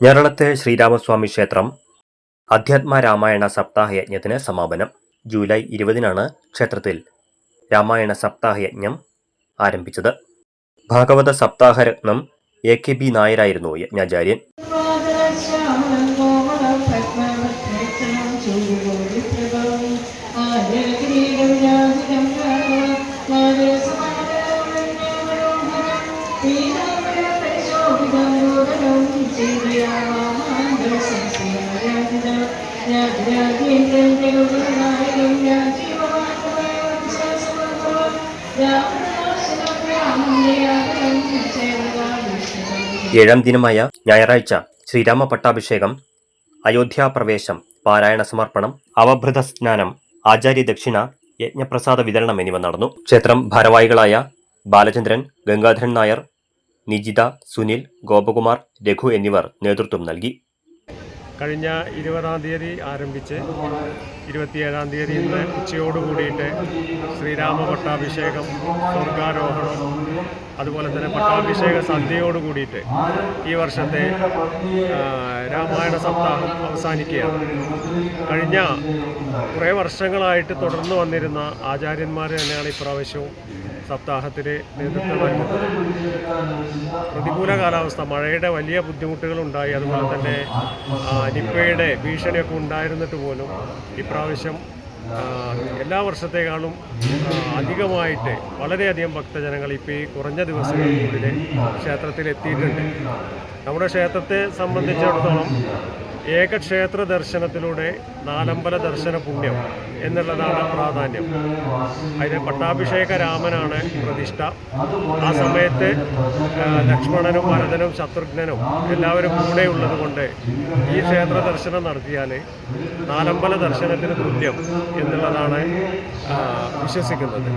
ഞരളത്തെ ശ്രീരാമസ്വാമി ക്ഷേത്രം അധ്യാത്മ രാമായണ സപ്താഹ യജ്ഞത്തിന് സമാപനം. ജൂലൈ ഇരുപതിനാണ് ക്ഷേത്രത്തിൽ രാമായണ സപ്താഹ യജ്ഞം ആരംഭിച്ചത്. ഭാഗവത സപ്താഹരത്നം എ കെ ബി നായരായിരുന്നു യജ്ഞാചാര്യൻ. ഏഴാം ദിനമായ ഞായറാഴ്ച ശ്രീരാമ പട്ടാഭിഷേകം അയോധ്യാ പ്രവേശം പാരായണ സമർപ്പണം അവഭൃത സ്നാനം ആചാര്യ ദക്ഷിണ യജ്ഞപ്രസാദ വിതരണം എന്നിവ നടന്നു. ക്ഷേത്രം ഭാരവാഹികളായ ബാലചന്ദ്രൻ ഗംഗാധരൻ നായർ നിജിത സുനിൽ ഗോപകുമാർ രഘു എന്നിവർ നേതൃത്വം നൽകി കഴിഞ്ഞ ഇരുപതാം തീയതി ആരംഭിച്ച് ഇരുപത്തിയേഴാം തീയതി ഇന്ന് ഉച്ചയോട് കൂടിയിട്ട് ശ്രീരാമ പട്ടാഭിഷേകം സ്വർഗാരോഹണം അതുപോലെ തന്നെ പട്ടാഭിഷേക സന്ധ്യയോടുകൂടിയിട്ട് ഈ വർഷത്തെ രാമായണ സപ്താഹം അവസാനിക്കുകയാണ്. കഴിഞ്ഞ കുറേ വർഷങ്ങളായിട്ട് തുടർന്ന് വന്നിരുന്ന ആചാര്യന്മാർ തന്നെയാണ് ഇപ്രാവശ്യവും സപ്താഹത്തിന് നേതൃത്വം പ്രതികൂല കാലാവസ്ഥ മഴയുടെ വലിയ ബുദ്ധിമുട്ടുകൾ ഉണ്ടായി അതുപോലെ തന്നെ നിപ്പയുടെ ഭീഷണിയൊക്കെ ഉണ്ടായിരുന്നിട്ട് പോലും ഇപ്രാവശ്യം എല്ലാ വർഷത്തേക്കാളും അധികമായിട്ട് വളരെയധികം ഭക്തജനങ്ങൾ ഇപ്പോൾ ഈ കുറഞ്ഞ ദിവസങ്ങൾക്കുള്ളിൽ ക്ഷേത്രത്തിൽ എത്തിയിട്ടുണ്ട് നമ്മുടെ ക്ഷേത്രത്തെ സംബന്ധിച്ചിടത്തോളം ഏകക്ഷേത്ര ദർശനത്തിലൂടെ നാലമ്പല ദർശന പുണ്യം എന്നുള്ളതാണ് പ്രാധാന്യം. അതിന് പട്ടാഭിഷേക രാമനാണ് പ്രതിഷ്ഠ. ആ സമയത്ത് ലക്ഷ്മണനും ഭരതനും ശത്രുഘ്നനും എല്ലാവരും കൂടെ ഉള്ളതുകൊണ്ട് ഈ ക്ഷേത്ര ദർശനം നടത്തിയാൽ നാലമ്പല ദർശനത്തിന് തുല്യം എന്നുള്ളതാണ് വിശ്വസിക്കുന്നത്.